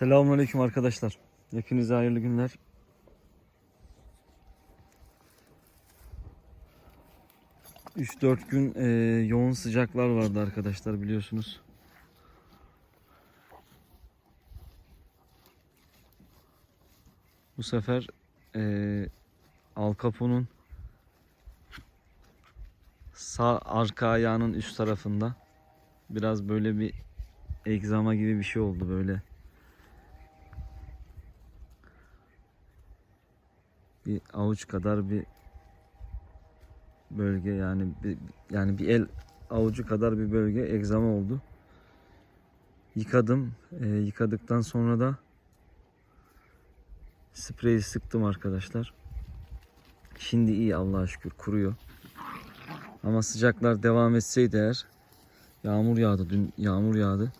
Selamünaleyküm arkadaşlar. Hepinize hayırlı günler. Üç dört gün e, yoğun sıcaklar vardı arkadaşlar biliyorsunuz. Bu sefer e, Al Capone'un sağ arka ayağının üst tarafında biraz böyle bir egzama gibi bir şey oldu böyle. Bir avuç kadar bir bölge yani bir, yani bir el avucu kadar bir bölge egzama oldu. Yıkadım. Ee, yıkadıktan sonra da spreyi sıktım arkadaşlar. Şimdi iyi Allah'a şükür kuruyor. Ama sıcaklar devam etseydi eğer yağmur yağdı dün yağmur yağdı.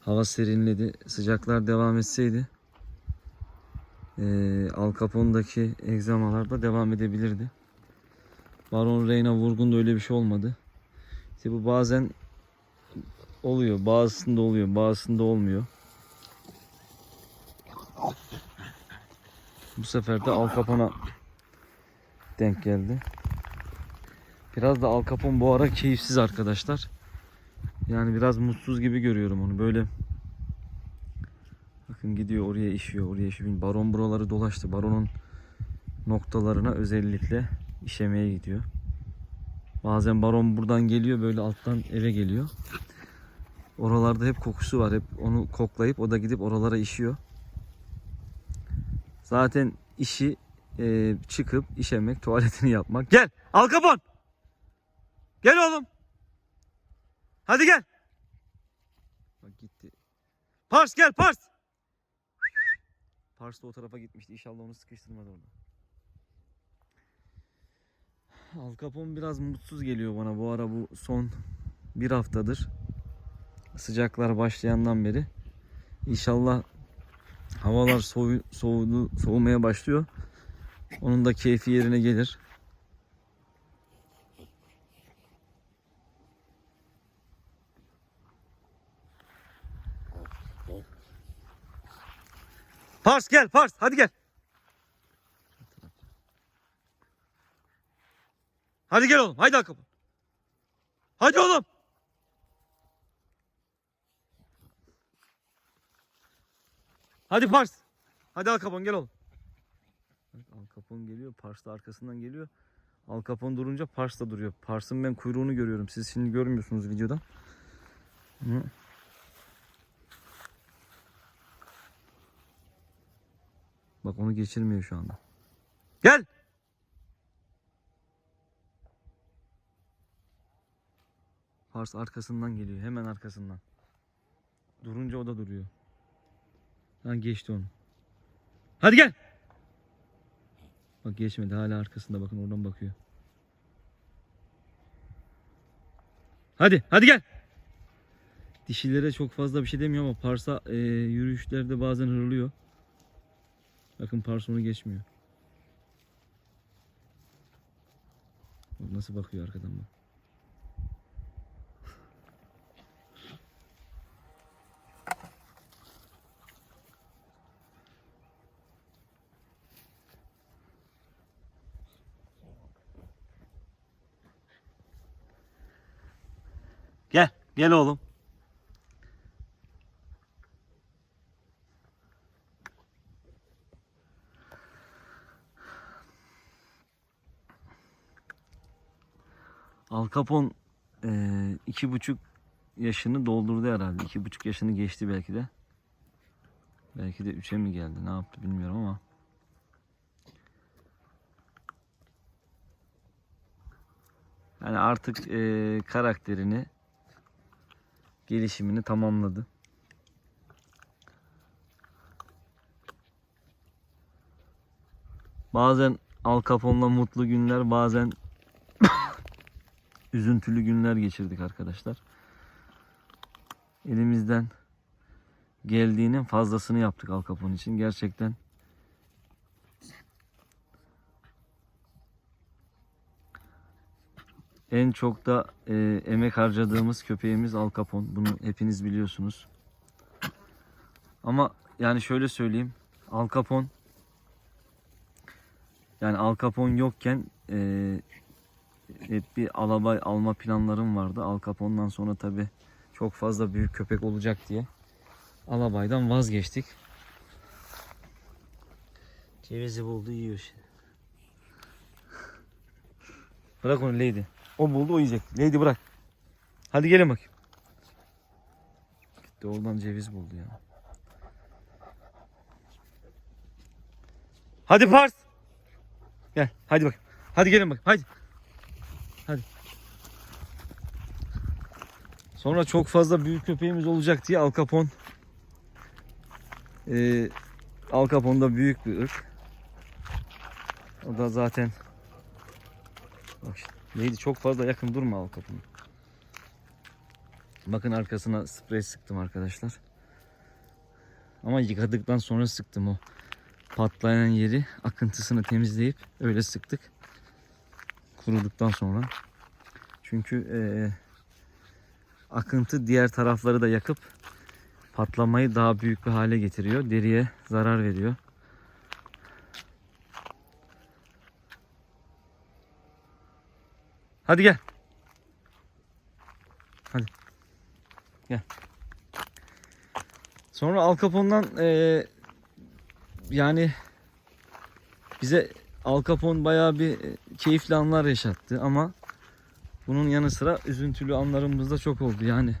Hava serinledi. Sıcaklar devam etseydi e, Al Capone'daki egzamalar da devam edebilirdi. Baron Reyna vurgunda öyle bir şey olmadı. İşte bu bazen oluyor. Bazısında oluyor. Bazısında olmuyor. Bu sefer de Al Capone'a denk geldi. Biraz da Al Capone bu ara keyifsiz arkadaşlar. Yani biraz mutsuz gibi görüyorum onu. Böyle Bakın gidiyor oraya işiyor, oraya işiyor. Baron buraları dolaştı. Baronun noktalarına özellikle işemeye gidiyor. Bazen baron buradan geliyor böyle alttan eve geliyor. Oralarda hep kokusu var. Hep onu koklayıp o da gidip oralara işiyor. Zaten işi e, çıkıp işemek, tuvaletini yapmak. Gel! Al kapon! Gel oğlum! Hadi gel! Bak gitti. Pars gel Pars! Pars da o tarafa gitmişti. İnşallah onu sıkıştırmadı orada. Al Capone biraz mutsuz geliyor bana bu ara bu son bir haftadır. Sıcaklar başlayandan beri. İnşallah havalar soğu, soğudu, soğumaya başlıyor. Onun da keyfi yerine gelir. Pars gel Pars hadi gel. Hadi gel oğlum haydi al kapı. Hadi oğlum. Hadi Pars. Hadi Al Capone gel oğlum. Al Capone geliyor. Pars da arkasından geliyor. Al Capone durunca Pars da duruyor. Pars'ın ben kuyruğunu görüyorum. Siz şimdi görmüyorsunuz videoda. Hı. Bak onu geçirmiyor şu anda. Gel. Pars arkasından geliyor. Hemen arkasından. Durunca o da duruyor. Ha geçti onu. Hadi gel. Bak geçmedi. Hala arkasında bakın oradan bakıyor. Hadi, hadi gel. Dişilere çok fazla bir şey demiyor ama Pars'a e, yürüyüşlerde bazen hırlıyor. Bakın Pars onu geçmiyor. Bak nasıl bakıyor arkadan bak. Gel, gel oğlum. Al Capone eee, iki buçuk yaşını doldurdu herhalde. İki buçuk yaşını geçti belki de. Belki de üçe mi geldi ne yaptı bilmiyorum ama. Yani artık eee, karakterini gelişimini tamamladı. Bazen Al Capone'la mutlu günler, bazen üzüntülü günler geçirdik arkadaşlar. Elimizden geldiğinin fazlasını yaptık Al Capone için. Gerçekten en çok da e, emek harcadığımız köpeğimiz Al Capone. Bunu hepiniz biliyorsunuz. Ama yani şöyle söyleyeyim. Al Capone yani Al Capone yokken eee, hep bir alabay alma planlarım vardı. Al Capone'dan sonra tabi çok fazla büyük köpek olacak diye alabaydan vazgeçtik. Cevizi buldu yiyor şimdi. Bırak onu Lady. O buldu o yiyecek. Lady bırak. Hadi gelin bakayım. Gitti oradan ceviz buldu ya. Hadi Pars. Gel hadi bak. Hadi gelin bak. Hadi. Sonra çok fazla büyük köpeğimiz olacak diye Al Capone ee, Al Capone da büyük bir ırk. O da zaten Bak neydi çok fazla yakın durma Al Capone. Bakın arkasına sprey sıktım arkadaşlar. Ama yıkadıktan sonra sıktım o patlayan yeri akıntısını temizleyip öyle sıktık. Kuruduktan sonra. Çünkü eee, akıntı diğer tarafları da yakıp patlamayı daha büyük bir hale getiriyor. Deriye zarar veriyor. Hadi gel. Hadi. Gel. Sonra Al Capone'dan eee, yani bize Al Capone bayağı bir e, keyifli anlar yaşattı ama bunun yanı sıra üzüntülü anlarımız da çok oldu. Yani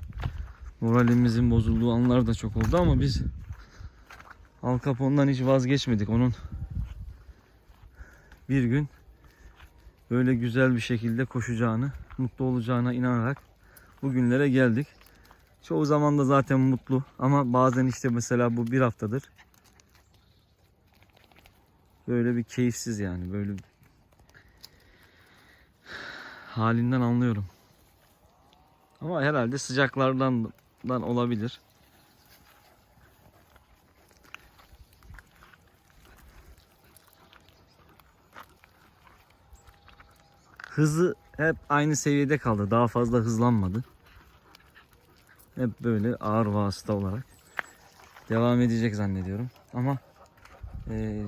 moralimizin bozulduğu anlar da çok oldu ama biz Al Capone'dan hiç vazgeçmedik. Onun bir gün böyle güzel bir şekilde koşacağını, mutlu olacağına inanarak bugünlere geldik. Çoğu zaman da zaten mutlu ama bazen işte mesela bu bir haftadır böyle bir keyifsiz yani böyle halinden anlıyorum. Ama herhalde sıcaklardan dan olabilir. Hızı hep aynı seviyede kaldı. Daha fazla hızlanmadı. Hep böyle ağır vasıta olarak devam edecek zannediyorum. Ama eee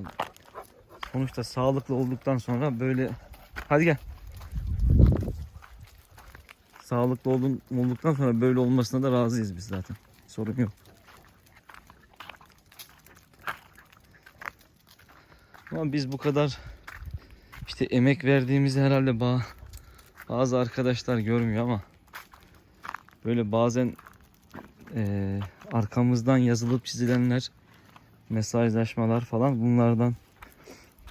sonuçta sağlıklı olduktan sonra böyle hadi gel. Sağlıklı oldun, olduktan sonra böyle olmasına da razıyız biz zaten. Sorun yok. Ama biz bu kadar işte emek verdiğimizi herhalde ba- bazı arkadaşlar görmüyor ama böyle bazen eee, arkamızdan yazılıp çizilenler mesajlaşmalar falan bunlardan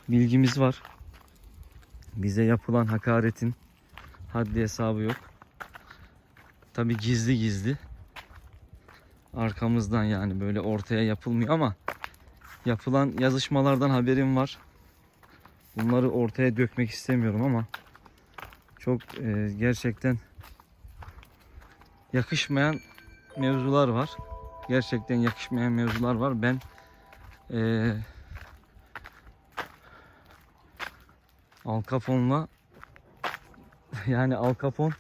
bilgimiz var. Bize yapılan hakaretin haddi hesabı yok. Tabi gizli gizli. Arkamızdan yani böyle ortaya yapılmıyor ama yapılan yazışmalardan haberim var. Bunları ortaya dökmek istemiyorum ama çok e, gerçekten yakışmayan mevzular var. Gerçekten yakışmayan mevzular var. Ben e, Al Capone'la yani Al Capone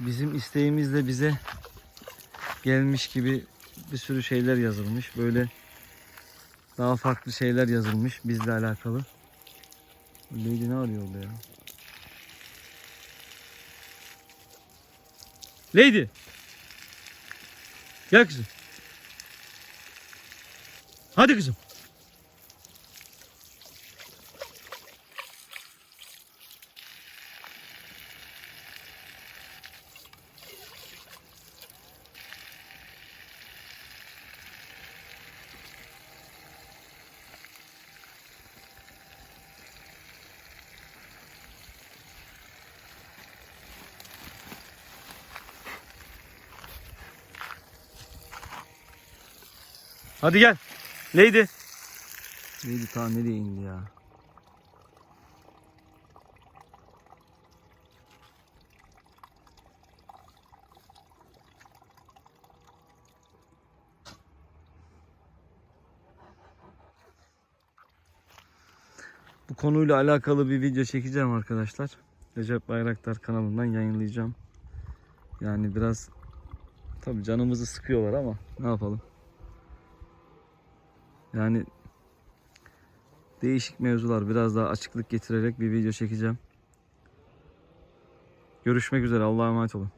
bizim isteğimizle bize gelmiş gibi bir sürü şeyler yazılmış. Böyle daha farklı şeyler yazılmış bizle alakalı. Lady ne arıyor orada ya? Lady! Gel kızım. Hadi kızım. Hadi gel. Lady. Lady ta nereye indi ya? Bu konuyla alakalı bir video çekeceğim arkadaşlar. Recep Bayraktar kanalından yayınlayacağım. Yani biraz Tabii canımızı sıkıyorlar ama ne yapalım. Yani değişik mevzular biraz daha açıklık getirerek bir video çekeceğim. Görüşmek üzere Allah'a emanet olun.